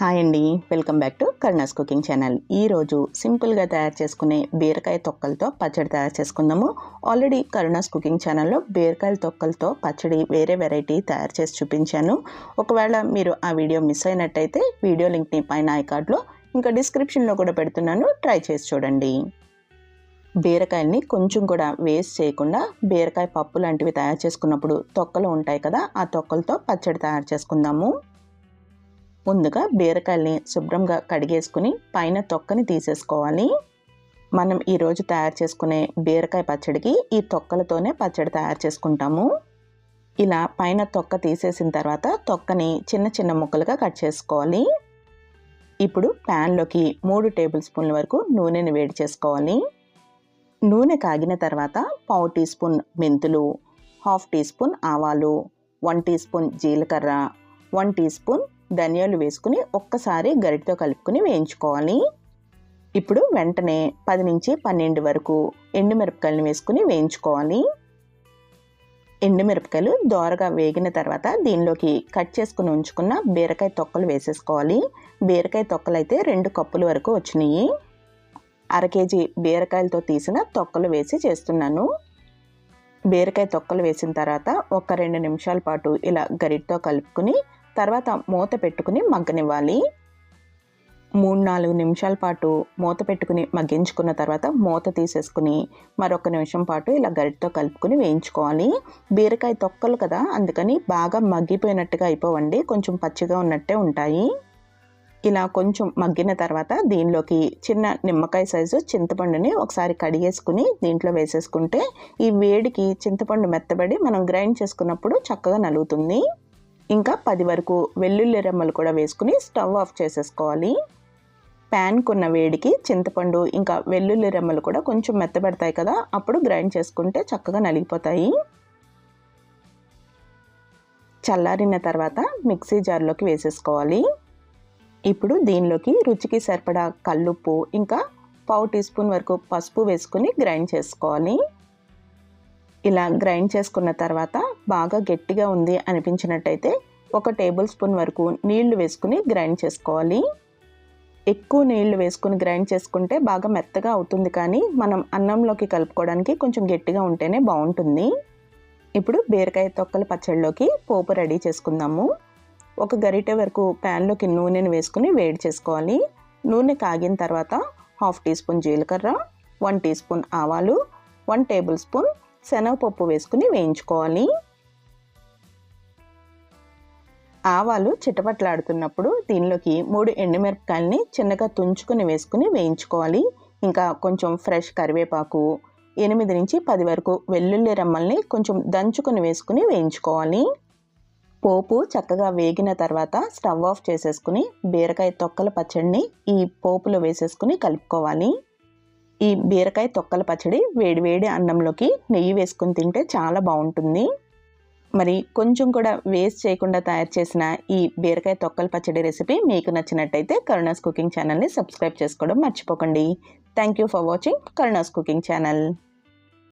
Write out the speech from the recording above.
Hi అండి. Welcome back to Karuna's cooking channel. ఈరోజు సింపుల్గా తయారు చేసుకునే బీరకాయ తొక్కలతో పచ్చడి తయారు చేసుకుందాము. ఆల్రెడీ కరుణాస్ కుకింగ్ ఛానల్లో బీరకాయల తొక్కలతో పచ్చడి వేరే వెరైటీ తయారు చేసి చూపించాను. ఒకవేళ మీరు ఆ వీడియో మిస్ అయినట్టయితే వీడియో లింక్ని పైన ఐకార్డ్లో ఇంకా డిస్క్రిప్షన్లో కూడా పెడుతున్నాను. ట్రై చేసి చూడండి. బీరకాయల్ని కొంచెం కూడా వేస్ట్ చేయకుండా బీరకాయ పప్పు లాంటివి తయారు చేసుకున్నప్పుడు తొక్కలు ఉంటాయి కదా ఆ తొక్కలతో పచ్చడి తయారు చేసుకుందాము. ముందుగా బీరకాయల్ని శుభ్రంగా కడిగేసుకుని పైన తొక్కని తీసేసుకోవాలి. మనం ఈరోజు తయారు చేసుకునే బీరకాయ పచ్చడికి ఈ తొక్కలతోనే పచ్చడి తయారు చేసుకుంటాము. ఇలా పైన తొక్క తీసేసిన తర్వాత తొక్కని చిన్న చిన్న ముక్కలుగా కట్ చేసుకోవాలి. ఇప్పుడు ప్యాన్లోకి మూడు టేబుల్ స్పూన్ల వరకు నూనెని వేడి చేసుకోవాలి. నూనె కాగిన తర్వాత పావు టీ స్పూన్ మెంతులు హాఫ్ టీ స్పూన్ ఆవాలు వన్ టీ స్పూన్ జీలకర్ర వన్ టీ స్పూన్ ధనియాలు వేసుకుని ఒక్కసారి గరిటతో కలుపుకొని వేయించుకోవాలి. ఇప్పుడు వెంటనే పది నుంచి పన్నెండు వరకు ఎండుమిరపకాయలను వేసుకుని వేయించుకోవాలి. ఎండుమిరపకాయలు దోరగా వేగిన తర్వాత దీనిలోకి కట్ చేసుకుని ఉంచుకున్న బీరకాయ తొక్కలు వేసేసుకోవాలి. బీరకాయ తొక్కలు అయితే రెండు కప్పుల వరకు వచ్చినాయి. అర కేజీ బీరకాయలతో తీసిన తొక్కలు వేసి చేస్తున్నాను. బీరకాయ తొక్కలు వేసిన తర్వాత ఒక రెండు నిమిషాల పాటు ఇలా గరిటతో కలుపుకుని తర్వాత మూత పెట్టుకుని మగ్గనివ్వాలి. మూడు నాలుగు నిమిషాల పాటు మూత పెట్టుకుని మగ్గించుకున్న తర్వాత మూత తీసేసుకుని మరొక నిమిషం పాటు ఇలా గరిటితో కలుపుకుని వేయించుకోవాలి. బీరకాయ తొక్కలు కదా అందుకని బాగా మగ్గిపోయినట్టుగా అయిపోవండి. కొంచెం పచ్చిగా ఉన్నట్టే ఉంటాయి. ఇలా కొంచెం మగ్గిన తర్వాత దీనిలోకి చిన్న నిమ్మకాయ సైజు చింతపండుని ఒకసారి కడిగేసుకుని దీంట్లో వేసేసుకుంటే ఈ వేడికి చింతపండు మెత్తబడి మనం గ్రైండ్ చేసుకున్నప్పుడు చక్కగా నలుగుతుంది. ఇంకా పది వరకు వెల్లుల్లి రెమ్మలు కూడా వేసుకుని స్టవ్ ఆఫ్ చేసేసుకోవాలి. ప్యాన్కున్న వేడికి చింతపండు ఇంకా వెల్లుల్లి రెమ్మలు కూడా కొంచెం మెత్తబడతాయి కదా అప్పుడు గ్రైండ్ చేసుకుంటే చక్కగా నలిగిపోతాయి. చల్లారిన తర్వాత మిక్సీ జార్లోకి వేసేసుకోవాలి. ఇప్పుడు దీనిలోకి రుచికి సరిపడా కల్లుప్పు ఇంకా పావు టీ స్పూన్ వరకు పసుపు వేసుకుని గ్రైండ్ చేసుకోవాలి. ఇలా గ్రైండ్ చేసుకున్న తర్వాత బాగా గట్టిగా ఉంది అనిపించినట్టయితే ఒక టేబుల్ స్పూన్ వరకు నీళ్ళు వేసుకుని గ్రైండ్ చేసుకోవాలి. ఎక్కువ నీళ్ళు వేసుకుని గ్రైండ్ చేసుకుంటే బాగా మెత్తగా అవుతుంది కానీ మనం అన్నంలోకి కలుపుకోవడానికి కొంచెం గట్టిగా ఉంటేనే బాగుంటుంది. ఇప్పుడు బీరకాయ తొక్కల పచ్చడిలోకి పోపు రెడీ చేసుకుందాము. ఒక గరిటె వరకు ప్యాన్లోకి నూనెను వేసుకుని వేడి చేసుకోవాలి. నూనె కాగిన తర్వాత హాఫ్ టీ స్పూన్ జీలకర్ర వన్ టీ స్పూన్ ఆవాలు వన్ టేబుల్ స్పూన్ శనగపప్పు వేసుకుని వేయించుకోవాలి. ఆవాలు చిటపట్లాడుతున్నప్పుడు దీనిలోకి మూడు ఎండుమిరపకాయలని చిన్నగా తుంచుకొని వేసుకుని వేయించుకోవాలి. ఇంకా కొంచెం ఫ్రెష్ కరివేపాకు ఎనిమిది నుంచి పది వరకు వెల్లుల్లి రెమ్మల్ని కొంచెం దంచుకొని వేసుకుని వేయించుకోవాలి. పోపు చక్కగా వేగిన తర్వాత స్టవ్ ఆఫ్ చేసేసుకుని బీరకాయ తొక్కల పచ్చడిని ఈ పోపులో వేసేసుకుని కలుపుకోవాలి. ఈ బీరకాయ తొక్కల పచ్చడి వేడివేడి అన్నంలోకి నెయ్యి వేసుకుని తింటే చాలా బాగుంటుంది. మరి కొంచెం కూడా వేస్ట్ చేయకుండా తయారు చేసిన ఈ బీరకాయ తొక్కల పచ్చడి రెసిపీ మీకు నచ్చినట్టయితే కరుణాస్ కుకింగ్ ఛానల్ని సబ్స్క్రైబ్ చేసుకోవడం మర్చిపోకండి. Thank you for watching Karuna's cooking channel.